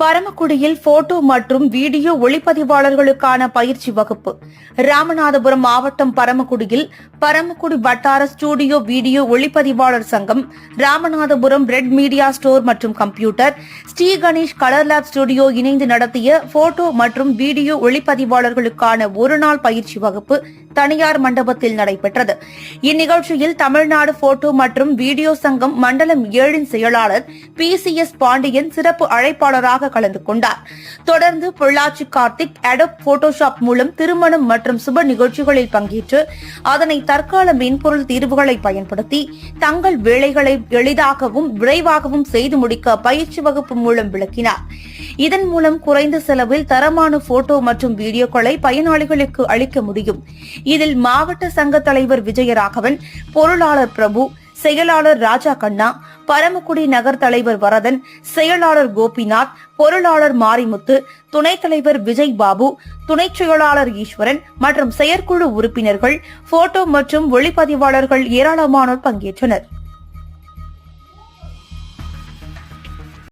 பரமக்குடியில் photo மற்றும் video ஒளிப்பதிவாளர்களுக்கான பயிற்சி வகுப்பு. ராமநாதபுரம் மாவட்டம் பரமக்குடியில் பரமக்குடி வட்டார ஸ்டுடியோ வீடியோ ஒளிப்பதிவாளர் சங்கம் ராமநாதபுரம் ரெட் மீடியா ஸ்டோர் மற்றும் computer Sri Ganesh colour lab studio இணைந்து நடத்திய போட்டோ மற்றும் வீடியோ ஒளிப்பதிவாளர்களுக்கான ஒருநாள் பயிற்சி வகுப்பு தனியார் மண்டபத்தில் நடைபெற்றது. இந்நிகழ்ச்சியில் தமிழ்நாடு போட்டோ மற்றும் வீடியோ சங்கம் மண்டலம் ஏழின் செயலாளர் பி சி எஸ் பாண்டியன் சிறப்பு அழைப்பாளராக கலந்து கொண்டார். தொடர்ந்து பொள்ளாச்சி கார்த்திக் அடப் போட்டோஷாப் மூலம் திருமணம் மற்றும் சுப நிகழ்ச்சிகளில் பங்கேற்று அதனை தற்கால மென்பொருள் தீர்வுகளை பயன்படுத்தி தங்கள் வேலைகளை எளிதாகவும் விரைவாகவும் செய்து முடிக்க பயிற்சி வகுப்பு மூலம் விளக்கினார். இதன் மூலம் குறைந்த செலவில் தரமான போட்டோ மற்றும் வீடியோக்களை பயனாளிகளுக்கு அளிக்க முடியும். இதில் மாவட்ட சங்க தலைவர் விஜயராகவன் பொருளாளர் பிரபு செயலாளர் ராஜா கண்ணா பரமக்குடி நகர் தலைவர் வரதன் செயலாளர் கோபிநாத் பொருளாளர் மாரிமுத்து துணைத் தலைவர் விஜய் பாபு துணைச் செயலாளர் ஈஸ்வரன் மற்றும் செயற்குழு உறுப்பினர்கள் போட்டோ மற்றும் ஒளிப்பதிவாளர்கள் ஏராளமானோர் பங்கேற்றனர்.